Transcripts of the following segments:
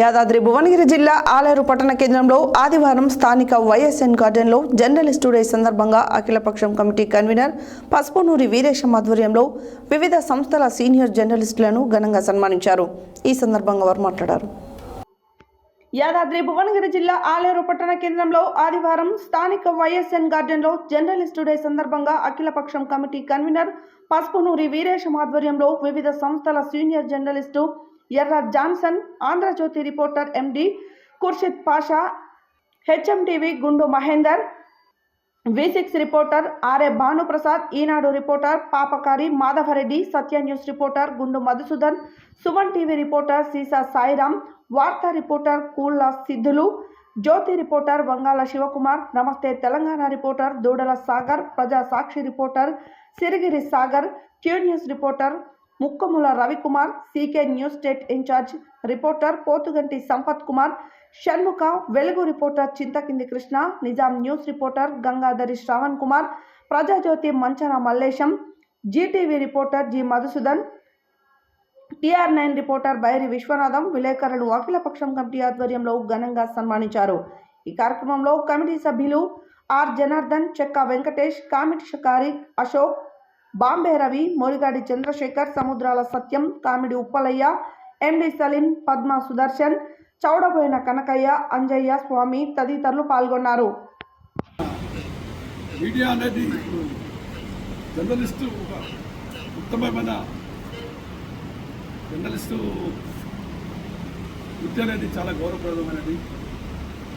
యాదాద్రి భువనగిరి జిల్లా ఆలేరు పట్టణ కేంద్రంలో ఆదివారం స్థానిక వైఎస్ఎన్ గార్డెన్లో జర్నలిస్టు డే సందర్భంగా అఖిలపక్షం కమిటీ కన్వీనర్ పసుపునూరి వీరేశం ఆధ్వర్యంలో వివిధ సంస్థల సీనియర్ జర్నలిస్టులను ఘనంగా సన్మానించారు. ఈ సందర్భంగా వారు మాట్లాడారు. యాదాద్రి భువనగిరి జిల్లా ఆలేరు పట్టణ కేంద్రంలో ఆదివారం స్థానిక వైఎస్ఎన్ గార్డెన్లో జర్నలిస్టు డే సందర్భంగా అఖిలపక్షం కమిటీ కన్వీనర్ పసుపునూరి వీరేశం ఆధ్వర్యంలో వివిధ సంస్థల senior journalist Erra Johnson Andhrajyothi reporter MD Khurshid Pasha HMTV Gundu Mahender V six reporter R A Bhanuprasad Eenadu reporter Papakari Madhavareddy Satya news reporter Gundu Madhusudan Suman TV reporter సీసా సాయిరాం వార్తా reporter కూళ్ళ సిద్ధులు జ్యోతి reporter Vangala Shivakumar నమస్తే Telangana reporter Doodala Sagar Praja Sakshi reporter Sirigiri Sagar Q news reporter Mukkamula Ravikumar CK news state in charge reporter Pothuganti Sampath Kumar Shanmukha Velugu reporter Chinthakindi Krishna Nizam news reporter Gangadhari Shravan Kumar Prajajyothi Manchana Mallesham G TV reporter G Madhusudan TR nine reporter Bairi Vishwanatham విలేకరులు అఖిలపక్షం committee ఆధ్వర్యంలో ఘనంగా సన్మానించారు. ఈ కార్యక్రమంలో committee సభ్యులు R Janardhan Chekka Venkatesh Kamiti Shakari Ashok Bombay Ravi Morigadi Chandrashekar Samudrala Satyam Kamidi Uppalaiah MD Saleem Padma Sudarshan Chowdaboina Kanakaiah Anjaiah Swamy తదితరులు పాల్గొన్నారు. మీడియా అనేది జర్నలిస్టు ఒక ఉత్తమమైన జర్నలిస్టు వృత్తి అనేది చాలా గౌరవప్రదమైనది.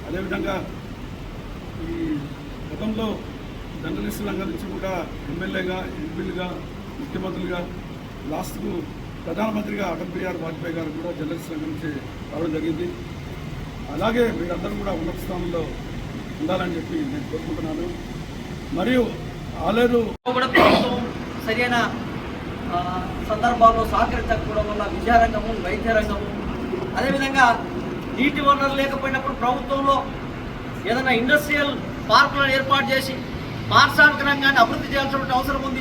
అదేవిధంగా ఈ గతంలో జర్నలిస్టులందరి నుంచి కూడా ఎమ్మెల్యేగా ఎంపీలుగా ముఖ్యమంత్రులుగా లాస్ట్కు ప్రధానమంత్రిగా అటల్ బిహారీ వాజ్పేయి గారు కూడా జర్నలిస్టుల గురించి రావడం జరిగింది. అలాగే మీరందరూ కూడా ఉన్నత స్థానంలో ఉండాలని చెప్పి నేను కోరుకుంటున్నాను. మరియు ఆలేరు కూడా ప్రభుత్వం సరైన సందర్భాల్లో సహకరించకపోవడం వల్ల విద్యారంగము వైద్య రంగము అదేవిధంగా నీటి వనరులు లేకపోయినప్పుడు ప్రభుత్వంలో ఏదైనా ఇండస్ట్రియల్ పార్కులను ఏర్పాటు చేసి పారిశ్రామిక రంగాన్ని అభివృద్ధి చేయాల్సిన అవసరం ఉంది.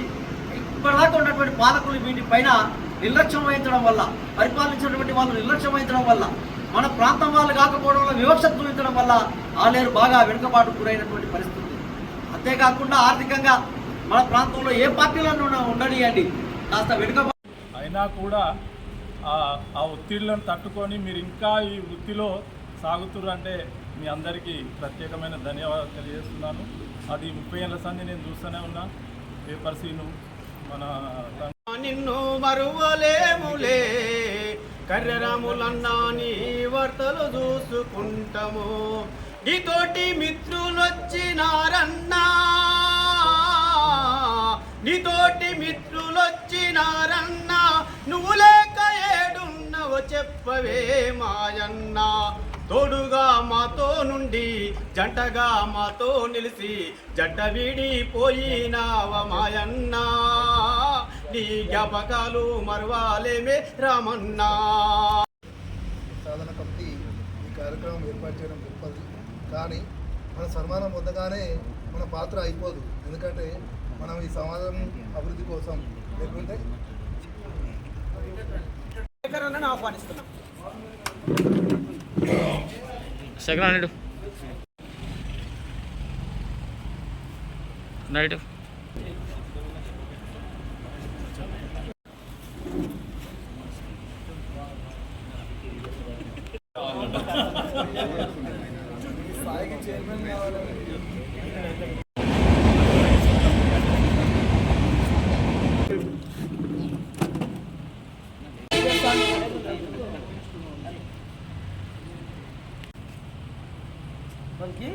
ఇప్పటిదాకా ఉన్నటువంటి పాలకులు వీటిపైన నిర్లక్ష్యం వహించడం వల్ల పరిపాలించినటువంటి వాళ్ళు నిర్లక్ష్యం వహించడం వల్ల మన ప్రాంతం వాళ్ళు కాకపోవడం వల్ల వివక్ష చూపించడం వల్ల ఆలేరు బాగా వెనుకబాటు గురైనటువంటి పరిస్థితి అంతేకాకుండా ఆర్థికంగా మన ప్రాంతంలో ఏ పార్టీలను ఉండనియండి. కాస్త వెనుక అయినా కూడా ఆ- ఒత్తిళ్ళను తట్టుకొని మీరు ఇంకా ఈ వృత్తిలో సాగుతుర్రంటే మీ అందరికీ ప్రత్యేకమైన ధన్యవాదాలు తెలియజేస్తున్నాను. అది ముప్పై ఏళ్ళ సంది నేను చూస్తూనే ఉన్నా. పేపర్ సీను మన నిన్ను మరువలేములే. కర్రరాములన్నా నీ వార్తలు చూసుకుంటాము. నీతోటి మిత్రులొచ్చినారన్నా. నీతోటి మిత్రులొచ్చినారన్నా. నువ్వు లేక ఏడున్నవో చెప్పవే మాయన్నా. తోడుగా మాతో నుండి జంటగా మాతో నిలిచి జంట వీడిపోయినావ మాయన్నా. నీ జ్ఞాపకాలు మరవాలేమే రామన్నా. సాధన కమిటీ ఈ కార్యక్రమం ఏర్పాటు చేయడం గొప్పది. కానీ మన సన్మానం పొందగానే మన పాత్ర అయిపోదు. ఎందుకంటే మనం ఈ సమాజం అభివృద్ధి కోసం లేకుంటే ఆహ్వానిస్తున్నాం. సెకండ్ హండ్రెడ్ నైట్ వచ్చే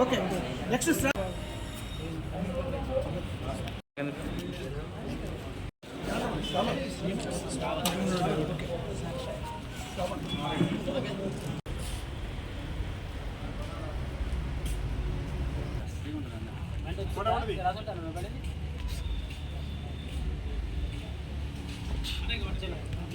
okay next ¿Cuál es el.